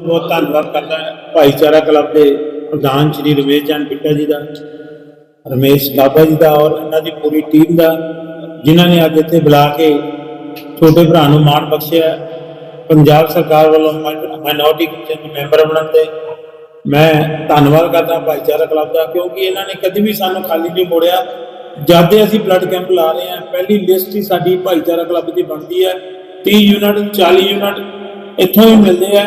ਬਹੁਤ ਧੰਨਵਾਦ ਕਰਦਾ ਭਾਈਚਾਰਾ ਕਲੱਬ ਦੇ ਪ੍ਰਧਾਨ ਸ਼੍ਰੀ ਰਮੇਸ਼ ਚੰਦ ਬਿੱਟਾ ਜੀ ਦਾ, ਰਮੇਸ਼ ਬਾਬਾ ਜੀ ਦਾ ਔਰ ਇਹਨਾਂ ਦੀ ਪੂਰੀ ਟੀਮ ਦਾ, ਜਿਨ੍ਹਾਂ ਨੇ ਅੱਜ ਇੱਥੇ ਬੁਲਾ ਕੇ ਛੋਟੇ ਭਰਾ ਨੂੰ ਮਾਣ ਬਖਸ਼ਿਆ। ਪੰਜਾਬ ਸਰਕਾਰ ਵੱਲੋਂ ਮਾਈਨੋਰਟੀ ਕਮਿਸ਼ਨ ਦੇ ਮੈਂਬਰ ਬਣਨ ਤੇ ਮੈਂ ਧੰਨਵਾਦ ਕਰਦਾ ਭਾਈਚਾਰਾ ਕਲੱਬ ਦਾ, ਕਿਉਂਕਿ ਇਹਨਾਂ ਨੇ ਕਦੀ ਵੀ ਸਾਨੂੰ ਖਾਲੀ ਨਹੀਂ ਮੋੜਿਆ। ਜਦ ਦੇ ਅਸੀਂ ਬਲੱਡ ਕੈਂਪ ਲਾ ਰਹੇ ਹਾਂ, ਪਹਿਲੀ ਲਿਸਟ ਹੀ ਸਾਡੀ ਭਾਈਚਾਰਾ ਕਲੱਬ ਦੀ ਬਣਦੀ ਹੈ। 30 ਯੂਨਿਟ 40 ਯੂਨਿਟ ਇੱਥੋਂ ਹੀ ਮਿਲਦੇ ਆ।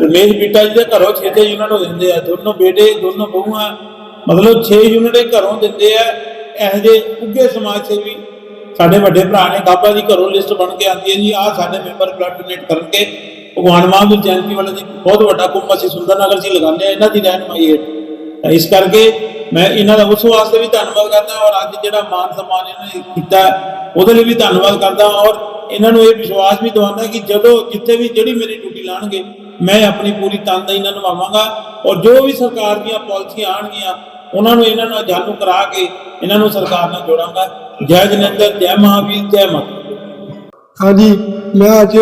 ਰਮੇਸ਼ ਬੀਟਾ ਜੀ ਦੇ ਘਰੋਂ 6 ਯੂਨਿਟ ਹੋ ਜਾਂਦੇ ਆ। ਦੋਨੋਂ ਬੇਟੇ, ਦੋਨੋਂ ਬਹੂਆਂ, ਮਤਲਬ 6 ਯੂਨਿਟ ਘਰੋਂ ਦਿੰਦੇ ਆ। ਇਹੋ ਜਿਹੇ ਉੱਗੇ ਸਮਾਜ ਸੇਵੀ ਸਾਡੇ ਵੱਡੇ ਭਰਾ ਨੇ ਬਾਬਾ ਜੀ ਘਰੋਂ ਲਿਸਟ ਬਣ ਕੇ ਆਉਂਦੀ ਹੈ ਜੀ। ਆਹ ਸਾਡੇ ਮੈਂਬਰ ਬਲੱਡ ਡੋਨੇਟ ਕਰਨਗੇ। ਭਗਵਾਨ ਮਹਾਂਵੀਰ ਜਯੰਤੀ ਵਾਲੇ ਦੀ ਬਹੁਤ ਵੱਡਾ ਕੁੰਭ ਅਸੀਂ ਸੁੰਦਰਨਗਰ ਜੀ ਲਗਾਉਂਦੇ ਆ ਇਹਨਾਂ ਦੀ ਰਹਿਨਮਾਈ ਹੈ ਤਾਂ ਇਸ ਕਰਕੇ ਮੈਂ ਇਹਨਾਂ ਦਾ ਉਸ ਵਾਸਤੇ ਵੀ ਧੰਨਵਾਦ ਕਰਦਾ ਔਰ ਅੱਜ ਜਿਹੜਾ ਮਾਨ ਸਨਮਾਨ ਇਹਨਾਂ ਨੇ ਕੀਤਾ, ਉਹਦੇ ਲਈ ਵੀ ਧੰਨਵਾਦ ਕਰਦਾ ਔਰ ਇਹਨਾਂ ਨੂੰ ਇਹ ਵਿਸ਼ਵਾਸ ਵੀ ਦਿਵਾਉਂਦਾ ਕਿ ਜਦੋਂ ਜਿੱਥੇ ਵੀ ਜਿਹੜੀ ਮੇਰੀ ਡਿਊਟੀ ਲਾਣਗੇ ਮੈਂ ਆਪਣੀ ਪੂਰੀ ਤਨਦੇਹੀ ਨਾਲ ਨਿਭਾਵਾਂਗਾ ਔਰ ਜੋ ਵੀ ਸਰਕਾਰ ਦੀਆਂ ਪਾਲਿਸੀਆਂ ਆਣਗੀਆਂ ਉਹਨਾਂ ਨੂੰ ਇਹਨਾਂ ਨਾਲ ਜਾਣੂ ਕਰਾ ਕੇ ਇਹਨਾਂ ਨੂੰ ਸਰਕਾਰ ਨਾਲ ਜੋੜਾਂਗਾ। ਜੈ ਜਨੰਦਰ ਜੈ ਮਹਾਵੀਰ, ਜੈ ਮਾਤਾ ਹਾਂਜੀ, ਮੈਂ ਅੱਜ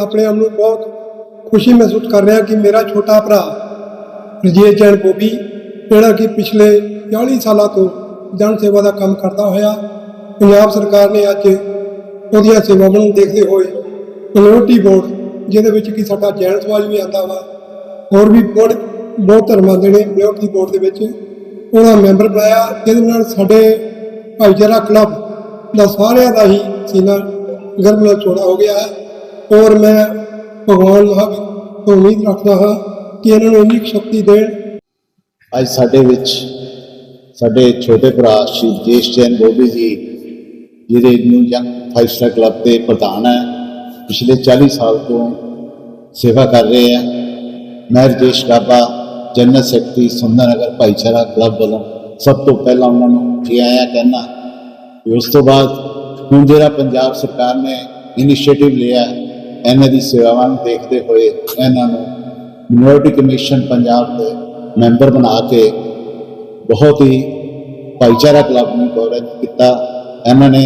ਆਪਣੇ ਆਪ ਨੂੰ ਬਹੁਤ ਖੁਸ਼ੀ ਮਹਿਸੂਸ ਕਰ ਰਿਹਾ ਕਿ ਮੇਰਾ ਛੋਟਾ ਭਰਾ ਰਜੇਸ਼ ਜੈਨ ਬੋਬੀ ਜਿਹੜਾ ਕਿ ਪਿਛਲੇ 40 ਸਾਲਾਂ ਤੋਂ ਜਨ ਸੇਵਾ ਦਾ ਕੰਮ ਕਰਦਾ ਹੋਇਆ, ਪੰਜਾਬ ਸਰਕਾਰ ਨੇ ਅੱਜ ਉਹਦੀਆਂ ਸੇਵਾਵਾਂ ਨੂੰ ਦੇਖਦੇ ਹੋਏ ਮਿਨੋਰਟੀ ਬੋਰਡ ਜਿਹਦੇ ਵਿੱਚ ਕਿ ਸਾਡਾ ਜੈਨ ਸਮਾਜ ਵੀ ਆਉਂਦਾ ਵਾ, ਹੋਰ ਵੀ ਬਹੁਤ ਬਹੁਤ ਧਰਮਾਂ ਦੇ ਨੇ ਮਿਨੋਰਟੀ ਬੋਰਡ ਦੇ ਵਿੱਚ ਉਹਦਾ ਮੈਂਬਰ ਬਣਾਇਆ, ਜਿਹਦੇ ਨਾਲ ਸਾਡੇ ਭਾਈਚਾਰਾ ਕਲੱਬ ਦਾ ਸਾਰਿਆਂ ਦਾ ਹੀ ਸੀਨਾ ਗਰਭ ਨਾਲ ਚੌੜਾ ਹੋ ਗਿਆ ਹੈ। ਔਰ ਮੈਂ ਭਗਵਾਨ ਮਹਾਵੀਰ ਤੋਂ ਉਮੀਦ ਰੱਖਦਾ ਹਾਂ ਕਿ ਇਹਨਾਂ ਨੂੰ ਇੰਨੀ ਕੁ ਸ਼ਕਤੀ ਦੇਣ। ਅੱਜ ਸਾਡੇ ਵਿੱਚ ਸਾਡੇ ਛੋਟੇ ਭਰਾ ਸ਼੍ਰੀ ਜੇਸ਼ ਜੈਨ ਬੋਬੀ ਜੀ ਜਿਹੜੇ ਨੂੰ ਯੰਗ ਫਾਈਵ ਸਟਾਰ ਕਲੱਬ ਦੇ ਪ੍ਰਧਾਨ ਹੈ ਪਿਛਲੇ 40 ਸਾਲ ਤੋਂ ਸੇਵਾ ਕਰ ਰਹੇ ਆ। ਮੈਂ Rajesh Gaba general secretary, Sundernagar Bhaichara club ਵੱਲੋਂ ਸਭ ਤੋਂ ਪਹਿਲਾਂ ਉਹਨਾਂ ਨੂੰ ਜੀ ਆਇਆਂ ਕਹਿਣਾ ਤੇ ਉਸ ਤੋਂ ਬਾਅਦ ਹੁਣ ਜਿਹੜਾ ਪੰਜਾਬ ਸਰਕਾਰ ਨੇ ਇਨੀਸ਼ੀਏਟਿਵ ਲਿਆ, ਇਹਨਾਂ ਦੀ ਸੇਵਾਵਾਂ ਨੂੰ ਦੇਖਦੇ ਹੋਏ ਇਹਨਾਂ ਨੂੰ ਮਿਨੋਰਟੀ ਕਮਿਸ਼ਨ ਪੰਜਾਬ ਦੇ ਮੈਂਬਰ ਬਣਾ ਕੇ ਬਹੁਤ ਹੀ ਭਾਈਚਾਰਾ ਕਲੱਬ ਨੂੰ ਗੌਰਵ ਕੀਤਾ। ਇਹਨਾਂ ਨੇ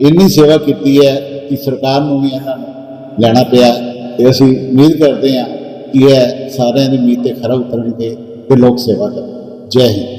ਇੰਨੀ ਸੇਵਾ ਕੀਤੀ ਹੈ ਕਿ ਸਰਕਾਰ ਨੂੰ ਵੀ ਇਹਨਾਂ ਨੂੰ ਲੈਣਾ ਪਿਆ ਤੇ ਅਸੀਂ ਉਮੀਦ ਕਰਦੇ ਹਾਂ ਕਿ ਇਹ ਸਾਰਿਆਂ ਦੀ ਉਮੀਦ ਤੇ ਖਰਾ ਉਤਰਨਗੇ ਤੇ ਲੋਕ ਸੇਵਾ ਕਰਨ। ਜੈ ਹਿੰਦ।